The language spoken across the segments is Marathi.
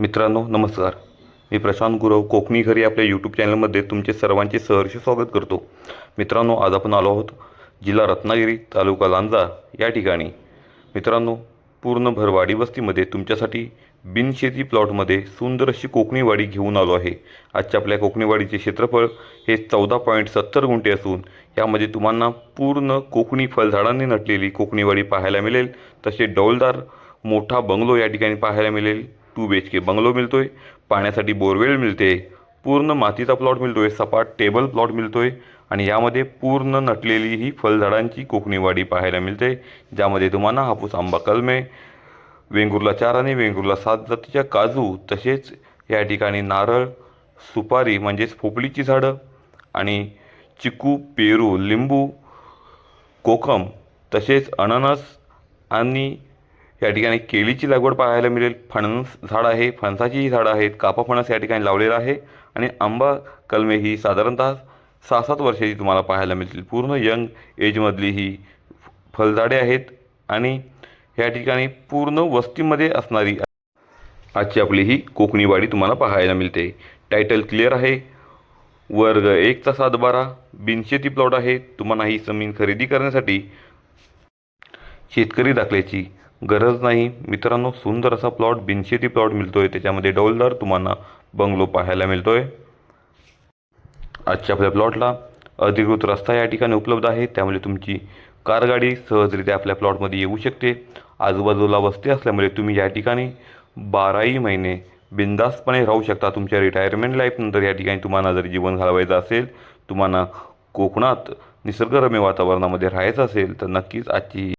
मित्रांनो नमस्कार. मी प्रशांत गुरव कोकणी घरी आपल्या यूट्यूब चॅनलमध्ये तुमचे सर्वांचे सहर्ष स्वागत करतो. मित्रांनो आज आपण आलो आहोत जिल्हा रत्नागिरी तालुका लांजा या ठिकाणी. मित्रांनो पूर्ण भरवाडी वस्तीमध्ये तुमच्यासाठी बिनशेती प्लॉटमध्ये सुंदर अशी कोकणी वाडी घेऊन आलो आहे. आजच्या आपल्या कोकणी वाडीचे क्षेत्रफळ हे चौदा पॉईंट सत्तर गुंठे असून यामध्ये तुम्हाला पूर्ण कोकणी फळझाडांनी नटलेली कोकणी वाडी पाहायला मिळेल. तसे डौलदार मोठा बंगलो या ठिकाणी पाहायला मिळेल. Two B H K bungalow मिळतो आहे पाण्यासाठी बोरवेल मिळते पूर्ण मातीचा प्लॉट मिळतो आहे सपाट टेबल प्लॉट मिळतो आहे आणि यामध्ये पूर्ण नटलेली ही फळझाडांची कोकणी वाडी पाहायला मिळते ज्यामध्ये तुम्हाला हापूस आंबा कलमे वेंगुर्ला चार आणि वेंगुर्ला सात जातीच्या काजू तसेच या ठिकाणी नारळ सुपारी म्हणजेच पोपळीची झाडं आणि चिकू पेरू लिंबू कोकम तसेच अननस आणि या ठिकाणी केळीची लागवड पाहायला मिळेल. फणस झाड आहे. फणसाचीही झाडं आहेत. कापा फणस या ठिकाणी लावलेला आहे. आणि आंबा कलमे ही साधारणतः सहा सात वर्षाची तुम्हाला पाहायला मिळतील. पूर्ण यंग एजमधली ही फळझाडे आहेत. आणि या ठिकाणी पूर्ण वस्तीमध्ये असणारी आजची आपली ही कोकणी वाडी तुम्हाला पाहायला मिळते. टायटल क्लिअर आहे. वर्ग एकचा सात बारा बिनशेती प्लॉट आहे. तुम्हाला ही जमीन खरेदी करण्यासाठी शेतकरी दाखल्याची गरज नाही. मित्रांनो सुंदर असा प्लॉट बिनशेती प्लॉट मिळतो आहे त्याच्यामध्ये डौलदार तुम्हाला बंगलो पाहायला मिळतो आहे आजच्या आपल्या प्लॉटला अधिकृत रस्ता या ठिकाणी उपलब्ध आहे. त्यामुळे तुमची कारगाडी सहजरित्या आपल्या प्लॉटमध्ये येऊ शकते. आजूबाजूला वस्ती असल्यामुळे तुम्ही या ठिकाणी बाराही महिने बिंदास्तपणे राहू शकता. तुमच्या रिटायरमेंट लाईफनंतर या ठिकाणी तुम्हाला जर जीवन घालवायचं असेल तुम्हाला कोकणात निसर्गरम्य वातावरणामध्ये राहायचं असेल तर नक्कीच आजची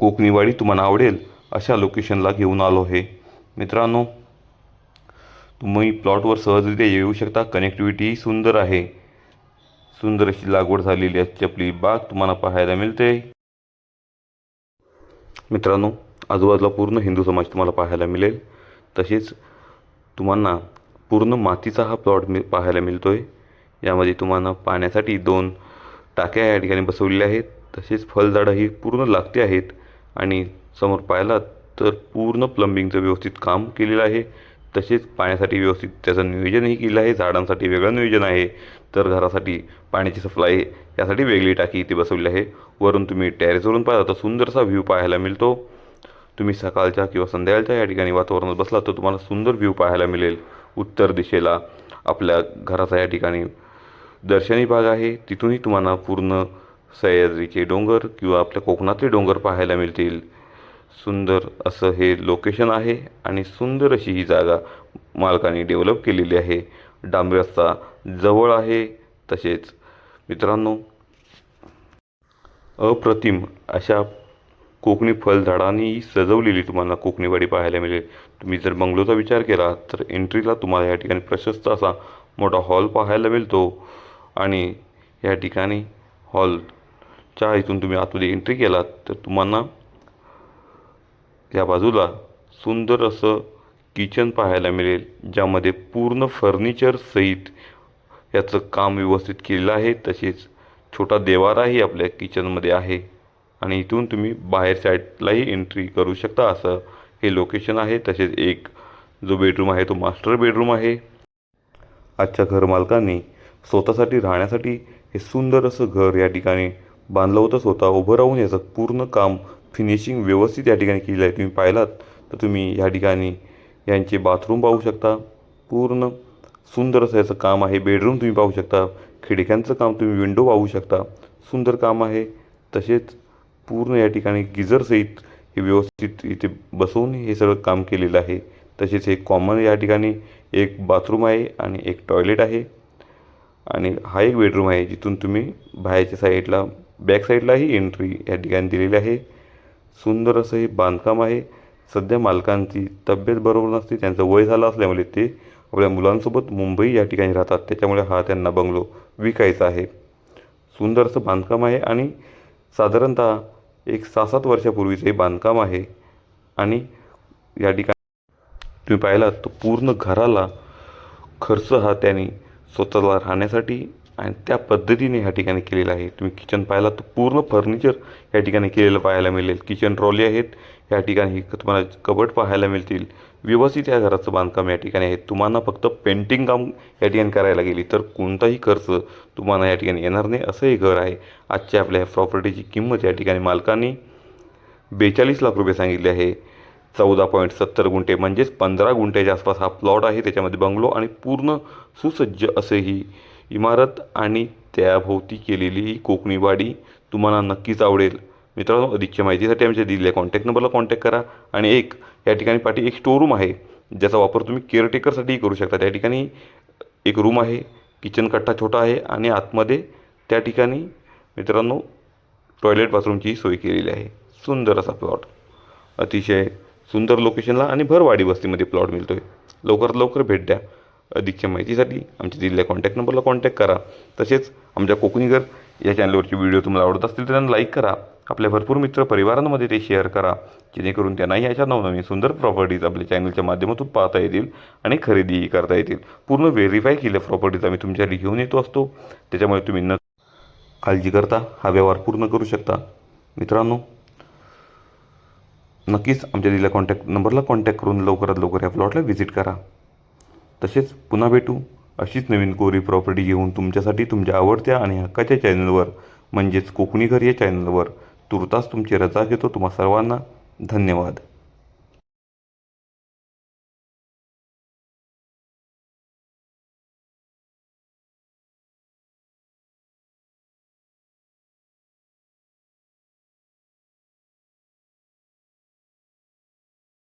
कोकणीवाडी तुम्हाला आवडेल अशा लोकेशनला घेऊन आलो आहे. मित्रांनो तुम्ही प्लॉटवर सहजरित्या येऊ शकता. कनेक्टिव्हिटीही सुंदर आहे. सुंदर अशी लागवड झालेली आहे चपली बाग तुम्हाला पाहायला मिळते. मित्रांनो आजूबाजूला पूर्ण हिंदू समाज तुम्हाला पाहायला मिळेल. तसेच तुम्हाला पूर्ण मातीचा हा प्लॉट मी पाहायला मिळतो आहे यामध्ये तुम्हाला पाण्यासाठी दोन टाक्या या ठिकाणी बसवलेल्या आहेत. तसेच फळझाडं ही पूर्ण लागते आहेत. आणि समोर पाहिलात तर पूर्ण प्लंबिंगचं व्यवस्थित काम केलेलं आहे. तसेच पाण्यासाठी व्यवस्थित त्याचं नियोजनही केलं आहे. झाडांसाठी वेगळं नियोजन आहे. तर घरासाठी पाण्याची सप्लाय यासाठी वेगळी टाकी इथे बसवली आहे. वरून तुम्ही टेरेसवरून पाहिला तर सुंदरसा व्ह्यू पाहायला मिळतो. तुम्ही सकाळच्या किंवा संध्याकाळच्या या ठिकाणी वातावरणात बसला तर तुम्हाला सुंदर व्ह्यू पाहायला मिळेल. उत्तर दिशेला आपल्या घराचा या ठिकाणी दर्शनी भाग आहे. तिथूनही तुम्हाला पूर्ण सह्याद्रीचे डोंगर किंवा आपल्या कोकणातले डोंगर पाहायला मिळतील. सुंदर असं हे लोकेशन आहे आणि सुंदर अशी ही जागा मालकाने डेव्हलप केलेली आहे. डांबरी रस्ता जवळ आहे तसेच. मित्रांनो अप्रतिम अशा कोकणी फळझाडांनी सजवलेली तुम्हाला कोकणीवाडी पाहायला मिळेल. तुम्ही जर बंगलोचा विचार केला तर एंट्रीला तुम्हाला या ठिकाणी प्रशस्त असा मोठा हॉल पाहायला मिळतो. आणि या ठिकाणी हॉल च्या इथून तुम्ही आतमध्ये एंट्री केलात तर तुम्हाला या बाजूला सुंदर असं किचन पाहायला मिळेल ज्यामध्ये पूर्ण फर्निचर सहित याचं काम व्यवस्थित केलेलं आहे. तसेच छोटा देवाराही आपल्या किचनमध्ये आहे आणि इथून तुम्ही बाहेर साईडलाही एंट्री करू शकता असं हे लोकेशन आहे. तसेच एक जो बेडरूम आहे तो मास्टर बेडरूम आहे. आजच्या घरमालकांनी स्वतःसाठी राहण्यासाठी हे सुंदर असं घर या ठिकाणी बांधलं होतं स्वतः उभं राहून याचं पूर्ण काम फिनिशिंग व्यवस्थित या ठिकाणी केलेलं आहे. तुम्ही पाहिलात तर तुम्ही या ठिकाणी यांचे बाथरूम पाहू शकता. पूर्ण सुंदर असं याचं काम आहे. बेडरूम तुम्ही पाहू शकता. खिडक्यांचं काम तुम्ही विंडो पाहू शकता. सुंदर काम आहे. तसेच पूर्ण या ठिकाणी गिझरसहित हे व्यवस्थित इथे बसवून हे सगळं काम केलेलं आहे. तसेच हे कॉमन या ठिकाणी एक बाथरूम आहे आणि एक टॉयलेट आहे. आणि हा एक बेडरूम आहे जिथून तुम्ही बाहेरच्या साईडला बॅकसाईडलाही एंट्री या ठिकाणी दिलेली आहे. सुंदर असं हे बांधकाम आहे. सध्या मालकांची तब्येत बरोबर नसते. त्यांचं वय झालं असल्यामुळे ते आपल्या मुलांसोबत मुंबई या ठिकाणी राहतात. त्याच्यामुळे हा त्यांना बंगलो विकायचा आहे. सुंदर असं बांधकाम आहे आणि साधारणतः एक सहा सात वर्षापूर्वीचं हे बांधकाम आहे. आणि या ठिकाणी तुम्ही पाहिलात तर पूर्ण घराला खर्च हा त्यांनी स्वतःला राहण्यासाठी आणि त्या पद्धतीने ह्या ठिकाणी केलेलं आहे. तुम्ही किचन पाहिला तर पूर्ण फर्निचर या ठिकाणी केलेलं पाहायला मिळेल. किचन ट्रॉली आहेत या ठिकाणी तुम्हाला कबड पाहायला मिळतील. व्यवस्थित या घराचं बांधकाम या ठिकाणी आहे. तुम्हाला फक्त पेंटिंग काम या ठिकाणी करायला गेली तर कोणताही खर्च तुम्हाला या ठिकाणी येणार नाही. असं हे घर आहे. आजच्या आपल्या प्रॉपर्टीची किंमत या ठिकाणी मालकांनी बेचाळीस लाख रुपये सांगितले आहे. चौदा पॉईंट सत्तर गुंठे म्हणजेच पंधरा गुंठ्याच्या आसपास हा प्लॉट आहे. त्याच्यामध्ये बंगलो आणि पूर्ण सुसज्ज असेही इमारत आणि त्याभोवती केलेली ही कोकणी वाडी तुम्हाला नक्कीच आवडेल. मित्रांनो अधिकच्या माहितीसाठी आमच्या दिलेल्या कॉन्टॅक्ट नंबरला कॉन्टॅक्ट करा. आणि एक या ठिकाणी पाठी एक स्टोरूम आहे ज्याचा वापर तुम्ही केअरटेकरसाठीही करू शकता. त्या ठिकाणी एक रूम आहे किचन कट्टा छोटा आहे आणि आतमध्ये त्या ठिकाणी मित्रांनो टॉयलेट बाथरूमची सोय केलेली आहे. सुंदर असा प्लॉट अतिशय सुंदर लोकेशनला आणि भरवाडी वस्तीमध्ये प्लॉट मिळतो आहे लवकरात लवकर भेट द्या. अधिकच्या माहितीसाठी आमच्या दिलेल्या कॉन्टॅक्ट नंबरला कॉन्टॅक्ट करा. तसेच आमच्या कोकणीगर या चॅनलवरचे व्हिडिओ तुम्हाला आवडत असतील तर त्यांना लाईक करा. आपल्या भरपूर मित्र परिवारांमध्ये ते शेअर करा. जेणेकरून त्यांनाही अशा नवनवीन सुंदर प्रॉपर्टीज आपल्या चॅनलच्या माध्यमातून पाहता येतील आणि खरेदीही करता येतील. पूर्ण व्हेरीफाय केल्या प्रॉपर्टीज आम्ही तुमच्यासाठी घेऊन येतो असतो. त्याच्यामुळे तुम्ही न काळजी करता हा व्यवहार पूर्ण करू शकता. मित्रांनो नक्कीच आमच्या दिलेल्या कॉन्टॅक्ट नंबरला कॉन्टॅक्ट करून लवकरात लवकर या प्लॉटला व्हिजिट करा. तसेच पुन्हा भेटू. अशीच नवीन कोरी प्रॉपर्टी घेऊन तुमच्यासाठी तुमच्या आवडत्या आणि हक्काच्या चॅनलवर म्हणजेच कोकणी घर या चॅनलवर तुर्तास तुमची रजा घेतो तुम्हा सर्वांना. धन्यवाद.